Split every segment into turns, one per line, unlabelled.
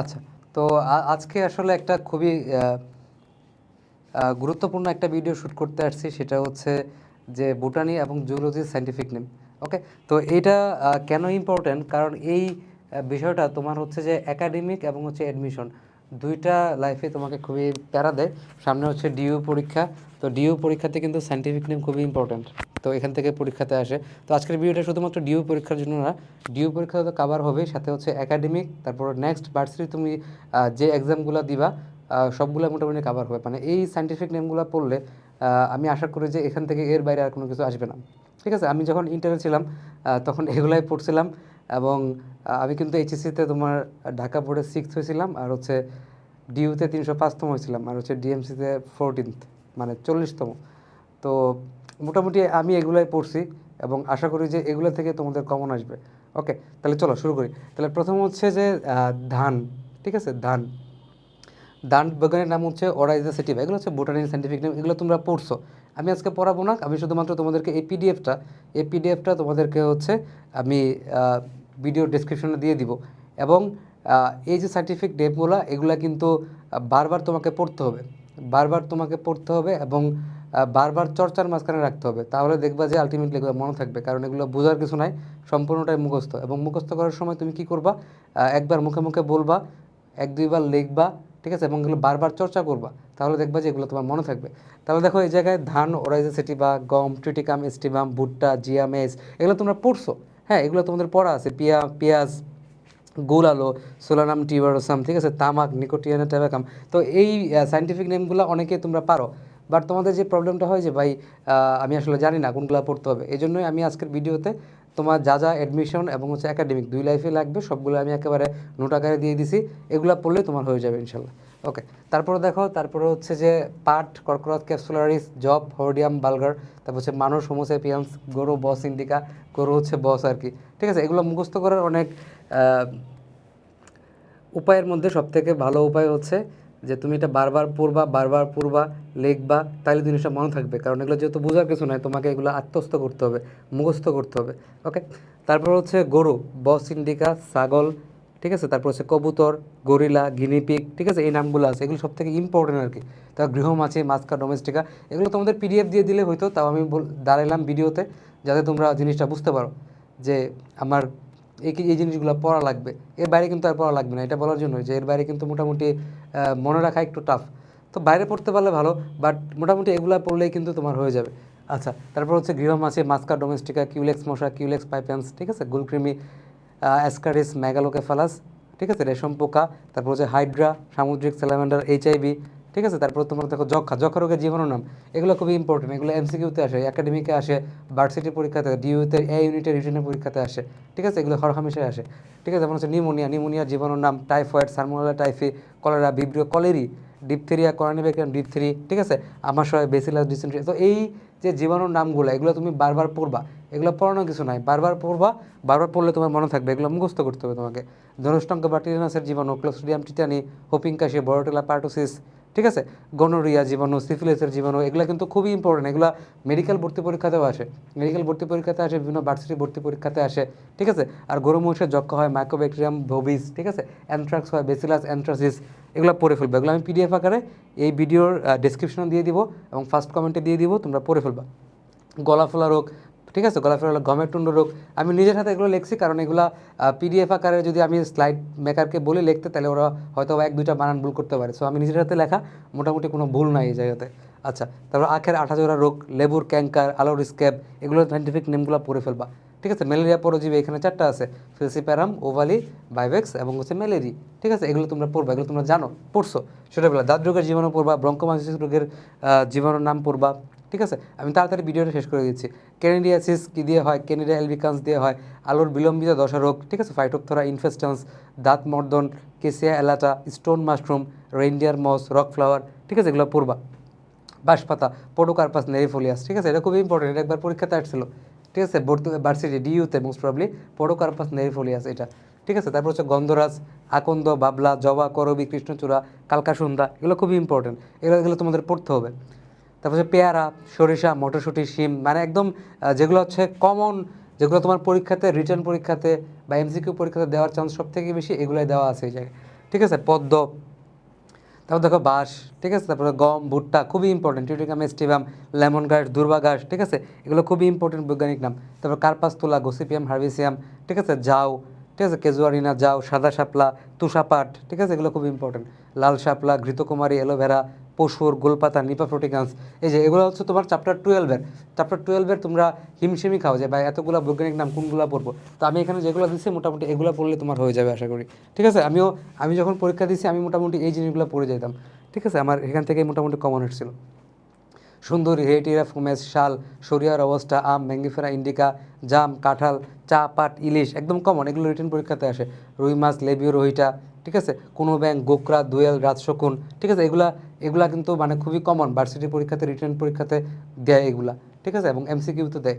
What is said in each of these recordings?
আচ্ছা তো আজকে আসলে একটা খুবই গুরুত্বপূর্ণ একটা ভিডিও শ্যুট করতে আসছি, সেটা হচ্ছে যে বুটানি এবং জুলজির সাইন্টিফিক নেম ওকে তো এটা কেন ইম্পর্টেন্ট কারণ এই বিষয়টা তোমার হচ্ছে যে একাডেমিক এবং হচ্ছে অ্যাডমিশন দুইটা লাইফে তোমাকে খুবই প্যারা দেয়। সামনে হচ্ছে ডিইউ পরীক্ষা, তো ডিইউ পরীক্ষাতে কিন্তু সাইন্টিফিক নেম খুবই ইম্পর্টেন্ট তো এখান থেকে পরীক্ষাতে আসে। তো আজকের ভিডিওটা শুধুমাত্র ডিউ পরীক্ষার জন্য না ডিউ পরীক্ষা তো কাভার হবে, সাথে হচ্ছে একাডেমিক তারপর নেক্সট ভার্সিটি তুমি যে এক্সামগুলো দিবা সবগুলো মোটামুটি কাভার হবে। মানে এই সাইন্টিফিক নেমগুলো পড়লে আমি আশা করি যে এখান থেকে এর বাইরে আর কোনো কিছু আসবে না। ঠিক আছে? আমি যখন ইন্টারে ছিলাম তখন এগুলাই পড়ছিলাম এবং আমি কিন্তু এইচএসসিতে তোমার ঢাকা বোর্ডে সিক্স হয়েছিলাম আর হচ্ছে ডিউতে তিনশো পাঁচতম হয়েছিলাম আর হচ্ছে ডিএমসিতে ফোরটিনথ মানে চল্লিশতম। তো মোটামুটি আমি এগুলাই পড়ছি এবং আশা করি যে এগুলো থেকে তোমাদের কমন আসবে। ওকে তাহলে চলো শুরু করি। তাহলে প্রথম হচ্ছে যে ধান, ঠিক আছে? ধান। দান বাগানের নাম হচ্ছে ওরাইজা সেটিভ এগুলো হচ্ছে বোটানিক সাইন্টিফিক নেম এগুলো তোমরা পড়ছো। আমি আজকে পড়াবো না, আমি শুধুমাত্র তোমাদেরকে এই পিডিএফটা এই পিডিএফটা তোমাদেরকে হচ্ছে আমি ভিডিও ডেসক্রিপশনে দিয়ে দিব। এবং এই যে সাইন্টিফিক নেমগুলো এগুলো কিন্তু বারবার তোমাকে পড়তে হবে। বারবার তোমাকে পড়তে হবে এবং বারবার চর্চার মাঝখানে রাখতে হবে। তাহলে দেখবা যে আলটিমেটলি এগুলো মনে থাকবে, কারণ এগুলো বোঝার কিছু নাই, সম্পূর্ণটাই মুখস্থ। এবং মুখস্থ করার সময় তুমি কি করবা? একবার মুখে মুখে বলবা, এক দুইবার লিখবা, ঠিক আছে? এবং এগুলো বারবার চর্চা করবা। তাহলে দেখবা যে এগুলো তোমার মনে থাকবে। তাহলে দেখো এই জায়গায় ধান ওরাইজোসিটি বা গম, ট্রিটিকাম, স্টিমাম, ভুট্টা জিয়ামেস এগুলো তোমরা পড়ছো। হ্যাঁ এগুলো তোমাদের পড়া আছে। পিয়া, পেঁয়াজ, গোল আলো, সোলানাম, টিউবারোসাম, ঠিক আছে? তামাক, নিকোটিয়ানা ট্যাবাকাম তো এই সাইন্টিফিক নেমগুলো অনেকে তোমরা পারো। বাট তোমাদের যে প্রবলেমটা হয় যে, ভাই আমি আসলে জানি না কোনগুলো পড়তে হবে এই জন্যই আমি আজকের ভিডিওতে তোমার যা যা অ্যাডমিশন এবং হচ্ছে একাডেমিক দুই লাইফে লাগবে, সবগুলো আমি একেবারে নোট আকারে দিয়ে দিছি, এগুলো পড়লে তোমার হয়ে যাবে ইনশাল্লাহ ওকে তারপরে দেখো, তারপরে হচ্ছে যে পাট, কর্করত ক্যাপসুলারিস জব হর্ডিয়াম বালগার তারপর হচ্ছে মানুষ হোমোসেপিয়ান্স গরু বস ইন্ডিকা গরু হচ্ছে বস আর কি। ঠিক আছে, এগুলো মুখস্থ করার অনেক উপায়ের মধ্যে সবথেকে ভালো উপায় হচ্ছে যে তুমি এটা বারবার পড়বা বারবার পড়বা, লিখবা তাহলে জিনিসটা মনে থাকবে। কারণ এগুলো যেহেতু বোঝার কিছু নয় তোমাকে এগুলো আত্মস্থ করতে হবে, মুখস্থ করতে হবে ওকে তারপর হচ্ছে গরু, বস, ইন্ডিকা, ছাগল, ঠিক আছে? তারপর হচ্ছে কবুতর, গরিলা গিনিপিক ঠিক আছে? এই নামগুলো আছে, এগুলো সব থেকে ইম্পর্টেন্ট আর কি তা গৃহমাছি মাছকা ডোমেস্টিকা এগুলো তোমাদের পিডিএফ দিয়ে দিলে হয়তো তাও আমি দাঁড়াইলাম ভিডিওতে যাতে তোমরা জিনিসটা বুঝতে পারো। যে আমার এই এই জিনিসগুলো পড়া লাগবে। এর বাইরে কিন্তু আর পড়া লাগবে না, এটা বলার জন্য যে এর বাইরে কিন্তু মোটামুটি মনে রাখা একটু টাফ তো বাইরে পড়তে পারলে ভালো বাট মোটামুটি এগুলো পড়লেই কিন্তু তোমার হয়ে যাবে। আচ্ছা তারপর হচ্ছে গৃহমাছি মাস্কা ডোমেস্টিকা কিউলেক্স মশা কিউলেক্স পাইপ্যান্স ঠিক আছে? গুলক্রিমি অ্যাসকারিস ম্যাগালোকেফালাস ঠিক আছে? রেশম পোকা, তারপর হচ্ছে হাইড্রা সামুদ্রিক স্যালামেন্ডার এইচআইভি ঠিক আছে? তারপর তোমার দেখো যক্ষা যক্ষা রোগের জীবাণু নাম, এগুলো খুবই ইম্পর্টেন্ট এগুলো এমসিকিউতে আসে একাডেমিকে আসে ভার্সিটি পরীক্ষাতে ডিইউতে এ ইউনিটের রিটেনের পরীক্ষাতে আসে, ঠিক আছে? এগুলো হরহামেশাই আসে, ঠিক আছে? যেমন হচ্ছে নিউমোনিয়া নিউমোনিয়ার জীবাণুর নাম typhoid Salmonella typhi cholera Vibrio cholerae diphtheria Corynebacterium diphtheriae ঠিক আছে? আমার আমাশয় বেসিলাস ডিসেন্ট্রি তো এই যে জীবাণুর নামগুলো, এগুলো তুমি বারবার পড়বা, এগুলো পড়ানো কিছু নাই, বারবার পড়বা, বারবার পড়লে তোমার মনে থাকবে, এগুলো মুখস্থ করতে হবে তোমাকে। ধনুষ্টঙ্ক বা টিটানাসের জীবাণু ক্লোস্ট্রিডিয়াম টিটানি হোপিংকাশি বড়টেলা পার্টোসিস ঠিক আছে? গনোরিয়া জীবাণু সিফিলিসের জীবাণু, এগুলো কিন্তু খুবই ইম্পর্টেন্ট এগুলো মেডিকেল ভর্তি পরীক্ষাতেও আসে। মেডিকেল ভর্তি পরীক্ষাতে আসে, বিভিন্ন ভার্সিটি ভর্তি পরীক্ষাতে আসে, ঠিক আছে? আর গরু মহিষের যক্ষা হয় মাইক্রোব্যাকটেরিয়াম ভোবিস ঠিক আছে? অ্যানথ্রাক্স হয় বেসিলাস অ্যান্থ্রাসিস এগুলো পড়ে ফেলবে। এগুলো আমি পিডিএফ আকারে এই ভিডিওর ডেসক্রিপশনে দিয়ে দিব এবং ফার্স্ট কমেন্টে দিয়ে দিব, তোমরা পড়ে ফেলবা। গলা ফোলা রোগ ঠিক আছে? গলা ফোলা রোগ। আমি নিজের হাতে এগুলো লিখছি কারণ এগুলা পিডিএফ আকারে যদি আমি স্লাইড মেকারকে বলি লিখতে, তাহলে ওরা হয়তো এক, দুইটা বানান ভুল করতে পারে। সো আমি নিজের হাতে লেখা, মোটামুটি কোনো ভুল নাই এই জায়গাতে। আচ্ছা তারপর আখের আঠাজোড়া রোগ, লেবুর ক্যাঙ্কার আলোর স্ক্যাব, এগুলো সাইন্টিফিক নেমগুলো পড়ে ফেলবা। ঠিক আছে? ম্যালেরিয়া পরজীবী এখানে চারটা আছে। ফিলসিপ্যারাম ওভালি ভাইভেক্স এবং হচ্ছে ম্যালেরি ঠিক আছে? এগুলো তোমরা পড়বা, এগুলো তোমরা জানো, পড়ছো। ছোটোবেলা দাঁত রোগের জীবাণু পড়বা ব্রঙ্কোমাইসিস রোগের জীবাণুর নাম পড়বা। ঠিক আছে? আমি তাড়াতাড়ি ভিডিওটা শেষ করে দিচ্ছি। ক্যানিডিয়াসিস কী দিয়ে হয়? ক্যানিডিয়া অ্যালবিকান্স দিয়ে হয়? আলোর বিলম্বিত দশা রোগ ঠিক আছে? ফাইটোপথরা ইনফেস্টান্স দাঁত মর্দন Cassia alata stone mushroom reindeer moss rock flower ঠিক আছে? এগুলো পূর্বা। বাঁশপাতা, পোটোকার্পাস নেরিফোলিয়াস ঠিক আছে? এটা খুবই ইম্পর্টেন্ট একবার পরীক্ষাতে আসছিল। ঠিক আছে? ভর্তি ভার্সিটি ডিইউতে মোস্ট প্রবলি পোটোকার্পাস নেরিফোলিয়াস এটা। ঠিক আছে? তারপর হচ্ছে গন্ধরাজ, আকন্দ, বাবলা, জবা, করবি, কৃষ্ণচূড়া কালকাসুন্দা এগুলো খুবই ইম্পর্টেন্ট এগুলো এগুলো তোমাদের পড়তে হবে। তারপর হচ্ছে পেয়ারা, সরিষা, মটরশুঁটি, শিম মানে একদম যেগুলো হচ্ছে কমন যেগুলো তোমার পরীক্ষাতে রিটার্ন পরীক্ষাতে বা এমসিকিউ পরীক্ষাতে দেওয়ার চান্স সব থেকে বেশি এগুলোই দেওয়া আছে এই জায়গায়। ঠিক আছে? পদ্ম, তারপর দেখো বাঁশ, ঠিক আছে? তারপরে গম, ভুট্টা, খুবই ইম্পর্টেন্ট টিউটিকাম এস্টিভাম লেমন ঘাস দুর্বা ঘাস ঠিক আছে? এগুলো খুবই ইম্পর্টেন্ট বৈজ্ঞানিক নাম। তারপর কার্পাস তুলা গোসিপিয়াম হার্বিসিয়াম ঠিক আছে? জাউ, ঠিক আছে? কেজুয়ারিনা, জাউ, সাদা শাপলা তুষাপাট ঠিক আছে? এগুলো খুব ইম্পর্টেন্ট লাল শাপলা, ঘৃতকুমারী, অ্যালোভেরা পশুর গোলপাতা, নিপা ফ্রুটিকান্স এই যে এগুলো হচ্ছে তোমার চ্যাপ্টার টুয়েলভের চ্যাপ্টার টুয়েলভের তোমরা হিমশিমি খাও যে বা এতগুলো বৈজ্ঞানিক নাম কোনগুলো পড়ব? তো আমি এখানে যেগুলো দিচ্ছি মোটামুটি এগুলো পড়লে তোমার হয়ে যাবে আশা করি। ঠিক আছে? আমিও, আমি যখন পরীক্ষা দিচ্ছি আমি মোটামুটি এই জিনিসগুলো পড়ে যেতাম। ঠিক আছে? আমার এখান থেকে মোটামুটি কমন এসেছিল সুন্দরী হেটিরা ফুমেস শাল সরিয়ার অবস্থা, আম ম্যাঙ্গিফেরা ইন্ডিকা, জাম, কাঁঠাল, চা, পাট, ইলিশ, একদম কমন এগুলো রিটার্ন পরীক্ষাতে আসে। রুই মাছ লেবিও রোহিটা, ঠিক আছে? কোনো ব্যাংক গোকরা, দোয়েল, রাজশকুন, ঠিক আছে? এগুলা এগুলা কিন্তু মানে খুবই কমন ভার্সিটি পরীক্ষাতে রিটার্ন পরীক্ষাতে দেয় এগুলা, ঠিক আছে? এবং এমসিকিউতে দেয়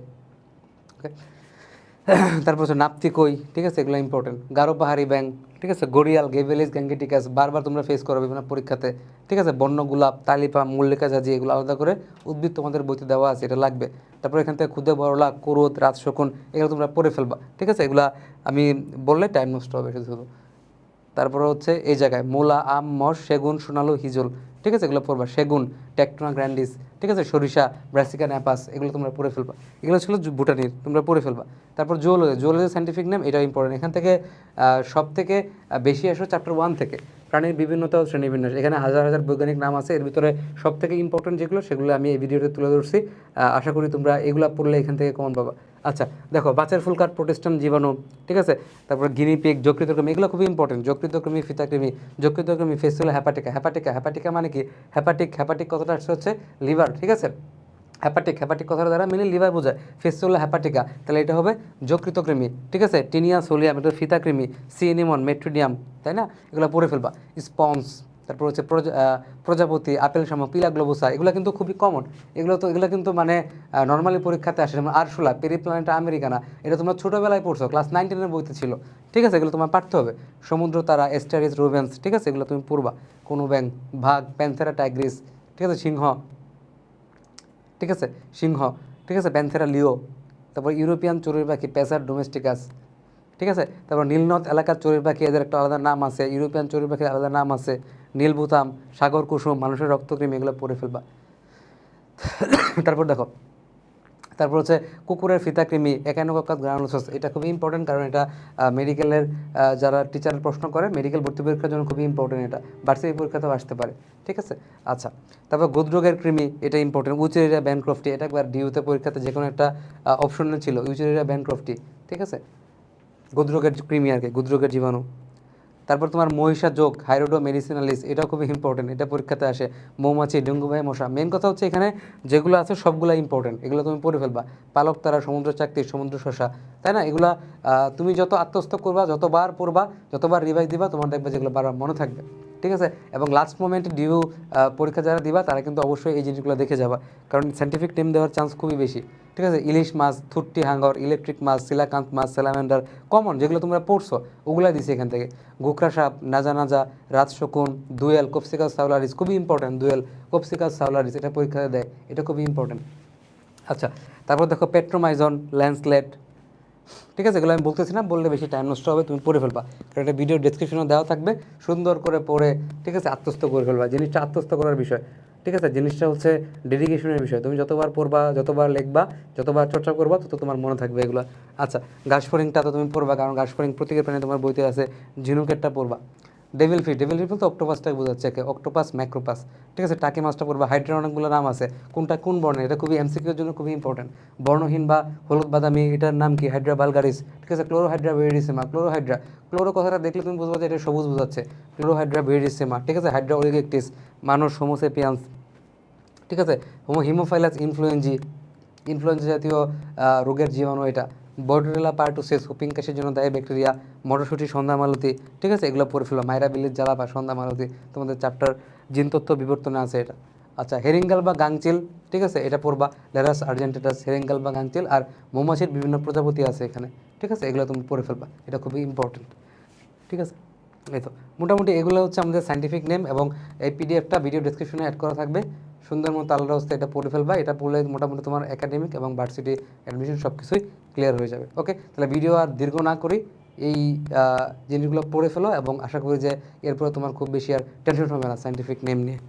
তারপর হচ্ছে নাপ্তিকই, ঠিক আছে? এগুলো ইম্পর্টেন্ট গারো পাহাড়ি ব্যাং ঠিক আছে? গড়িয়াল, গেভেলিস, গ্যাঙ্গেটিকাস, বারবার তোমরা ফেস করো বিভিন্ন পরীক্ষাতে, ঠিক আছে? বন্য গোলাপ, তালিপা, মল্লিকা জাজি, এগুলো আলাদা করে উদ্ভিদ তোমাদের বইতে দেওয়া আছে, এটা লাগবে। তারপর এখান থেকে খুদে বড়লা কোরদ রাত শকুন এগুলো তোমরা পড়ে ফেলবা, ঠিক আছে? এগুলা আমি বললে টাইম নষ্ট হবে, শুধু। তারপরে হচ্ছে এই জায়গায়, মোলা, আম মস সেগুন, সোনালু, হিজল ঠিক আছে? এগুলো পড়বা সেগুন টেকটোনা গ্র্যান্ডিস ঠিক আছে? সরিষা ব্রাসিকা ন্যাপাস এগুলো তোমরা পড়ে ফেলবা। এগুলো ছিল ভুটানির তোমরা পড়ে ফেলবা। তারপর জুয়োলজি জুয়োলজি সাইন্টিফিক নেম এটা ইম্পর্টেন্ট এখান থেকে সব থেকে বেশি আসো চ্যাপ্টার ওয়ান থেকে। প্রাণীর বিভিন্নতা ও শ্রেণীবিন্যাস। এখানে হাজার হাজার বৈজ্ঞানিক নাম আছে। এর ভিতরে সব থেকে ইম্পর্টেন্ট যেগুলো, সেগুলো আমি এই ভিডিওতে তুলে ধরছি। আশা করি তোমরা এগুলো পড়লে এখান থেকে কমন পাবা। আচ্ছা দেখো, বাচ্চার ফুলকার প্রোটেস্টান জীবাণু, ঠিক আছে? তারপর গিনিপিক যকৃতকর্মী, এগুলো খুবই ইম্পর্টেন্ট যকৃতকর্মী ফিতাকৃমি যকৃতকর্মী ফেসিল হ্যাপাটিকা হ্যাপাটিকা হ্যাপাটিকা মানে কি? হ্যাপাটিক হ্যাপাটিক কথাটা আসছে হচ্ছে? লিভার, ঠিক আছে? হ্যাপাটিক হ্যাপাটিক কথাটা দ্বারা মিনি লিভার বোঝায়। ফেসিওলা হ্যাপাটিকা তাহলে এটা হবে যকৃতকৃমি ঠিক আছে? টিনিয়া সোলিয়াম এটা ফিতাকৃমি সিএনিমন মেট্রিডিয়াম, তাই না? এগুলো পড়ে ফেলবা। স্পঞ্জ তারপর হচ্ছে প্রজা- প্রজাপতি, আপেল শামা পিলা গ্লোবোসা এগুলো কিন্তু খুবই কমন এগুলো তো, এগুলো কিন্তু মানে নর্মালি পরীক্ষাতে আসে। যেমন আরশোলা পেরিপ্ল্যানেটা আমেরিকানা, এটা তোমরা ছোটোবেলায় পড়ছো ক্লাস নাইন টেনের বইতে ছিল। ঠিক আছে? এগুলো তোমার পারতে হবে। সমুদ্র, তারা এস্টারিস রুবেন্স ঠিক আছে? এগুলো তুমি পড়বা। কোনো ব্যাং ভাগ প্যান্থেরা টাইগ্রিস ঠিক আছে? সিংহ, ঠিক আছে? সিংহ, ঠিক আছে? প্যান্থেরা লিও তারপর ইউরোপিয়ান চড়ুই পাখি পেসার ডোমেস্টিকাস, ঠিক আছে? তারপর নীলনদ এলাকার চড়ুই পাখি, এদের একটা আলাদা নাম আছে। ইউরোপিয়ান চড়ুই পাখির আলাদা নাম আছে। নীলভুতাম সাগর কুসুম, মানুষের রক্তক্রিম, এগুলো পড়ে ফেলবা। তারপর দেখো, তারপর হচ্ছে কুকুরের ফিতাকৃমি একানোকাকাস গ্রানুলোসাস এটা খুবই ইম্পর্টেন্ট কারণ এটা মেডিকেলের যারা টিচার প্রশ্ন করে মেডিকেল ভর্তি পরীক্ষার জন্য খুবই ইম্পর্টেন্ট এটা। বার্ষিক পরীক্ষাতেও আসতে পারে, ঠিক আছে? আচ্ছা তারপর গোদ্রোগের কৃমি, এটা ইম্পর্টেন্ট উচেরিয়া ব্যানক্রফটি এটা একবার ডিউতে পরীক্ষাতে যে কোনো একটা অপশনে ছিল উচেরিয়া ব্যানক্রফটি ঠিক আছে? গুদ্রোগের কৃমি আর কি, গুদ্রোগের জীবাণু। তারপর তোমার মহিষা যোগ হাইরোডো মেডিসিনালিস এটাও খুবই ইম্পর্টেন্ট এটা পরীক্ষাতে আসে, মৌমাছি, ডেঙ্গু ভাই মশা। মেন কথা হচ্ছে এখানে যেগুলো আছে সবগুলো ইম্পর্টেন্ট এগুলো তুমি পড়ে ফেলবা। পালক তারা, সমুদ্র চাকতি, সমুদ্র শশা, তাই না? এগুলা তুমি যত আত্মস্থ করবা, যতবার পড়বা, যতবার রিভাইজ দিবা, তোমার দেখবে যেগুলো বারবার মনে থাকবে। ঠিক আছে? এবং লাস্ট মোমেন্টে ডিউ পরীক্ষা যারা দিবা, তারা কিন্তু অবশ্যই এই জিনিসগুলো দেখে যাবা। কারণ সাইন্টিফিক নেম দেওয়ার চান্স খুবই বেশি। ঠিক আছে? ইলিশ মাছ থুট্টি হাঙ্গর ইলেকট্রিক মাছ সিলাকান্ত মাছ স্যালামেন্ডার কমন যেগুলো তোমরা পড়ছো, ওগুলাই দিছি এখান থেকে। গোখরা সাপ, নাজা নাজা রাত শকুন দুয়েল, কপসিকাস সাউলারিস খুবই ইম্পর্টেন্ট দুয়েল। কপসিকাস সাউলারিস এটা পরীক্ষায় দেয়। এটা খুবই ইম্পর্টেন্ট আচ্ছা তারপর দেখো পেট্রোমাইজন ল্যান্সলেট ঠিক আছে, এগুলো আমি বলতেছি না, বললে বেশি টাইম নষ্ট হবে, তুমি পড়ে ফেলবা। কারণ এটা ভিডিও ডিসক্রিপশনে দেওয়া থাকবে, সুন্দর করে পড়ে, ঠিক আছে, আত্মস্থ করে ফেলবা। জিনিসটা আত্মস্থ করার বিষয়, ঠিক আছে, জিনিসটা হচ্ছে ডেডিকেশনের বিষয়। তুমি যতবার পড়বা, যতবার লিখবা, যতবার চর্চা করবা, তত তোমার মনে থাকবে এগুলো। আচ্ছা ঘাসফড়িংটা তো তুমি পড়বা, কারণ ঘাসফড়িং প্রতীকের প্রাণী তোমার বইতে আছে, ঝিনুকেরটা পড়বা। ডেভিল ফিট ডেভিল ফিট তো অক্টোপাসটাই বোঝাচ্ছে একে। অক্টোপাস ম্যাক্রোপাস ঠিক আছে টাকি মাছটা পড়বা হাইড্রা অনেকগুলো নাম আছে। কোনটা কোন বর্ণের? এটা খুবই এমসিকিউর জন্য খুবই ইম্পর্টেন্ট বর্ণহীন বা হলুদ বাদামি, এটার নাম কি? হাইড্রা বালগারিস ঠিক আছে ক্লোরোহাইড্রা বেরিসেমা ক্লোরোহাইড্রা ক্লোরো কথাটা দেখলে তুমি বুঝবা যে এটা সবুজ বোঝাচ্ছে। ক্লোরোহাইড্রা বেরিসেমা ঠিক আছে হাইড্রা ওরিগেকটিস মানুষ হোমোসেপিয়ান্স ঠিক আছে হোমো হিমোফাইলাস ইনফ্লুয়েঞ্জি ইনফ্লুয়েঞ্জা জাতীয় রোগের জীবাণু এটা। বর্ডরেলা পার্টুসেস হুপিং কাশের জন্য দায়ী ব্যাকটেরিয়া, মটরশুঁটি সন্ধ্যা মালতি, ঠিক আছে? এগুলো পড়ে ফেলো। মাইরা বিলির জ্বালা বা সন্ধ্যা মালতি, তোমাদের চ্যাপ্টার জিনতত্ত্ব বিবর্তনে আছে এটা। আচ্ছা হেরিঙ্গাল বা গাংচিল, ঠিক আছে? এটা পড়বা। লেরাস আর্জেন্টেটাস হেরিঙ্গাল বা গাংচিল আর মৌমাছির বিভিন্ন প্রজাপতি আছে এখানে, ঠিক আছে? এগুলো তুমি পড়ে ফেলবা। এটা খুবই ইম্পর্টেন্ট ঠিক আছে? এই তো, মোটামুটি এগুলো হচ্ছে আমাদের সাইন্টিফিক নেম এবং এই পিডিএফটা ভিডিও ডিসক্রিপশনে অ্যাড করা থাকবে। সুন্দর মতো আলাদা রাস্তা এটা পড়ে ফেলবা, এটা পড়লে মোটামুটি তোমার একাডেমিক এবং ভার্সিটি অ্যাডমিশন সব কিছুই ক্লিয়ার হয়ে যাবে। ওকে তাহলে ভিডিও আর দীর্ঘ না করি, এই জিনিসগুলো পড়ে ফেলো এবং আশা করি যে এরপরে তোমার খুব বেশি আর টেনশন হবে না সাইন্টিফিক নেম নিয়ে।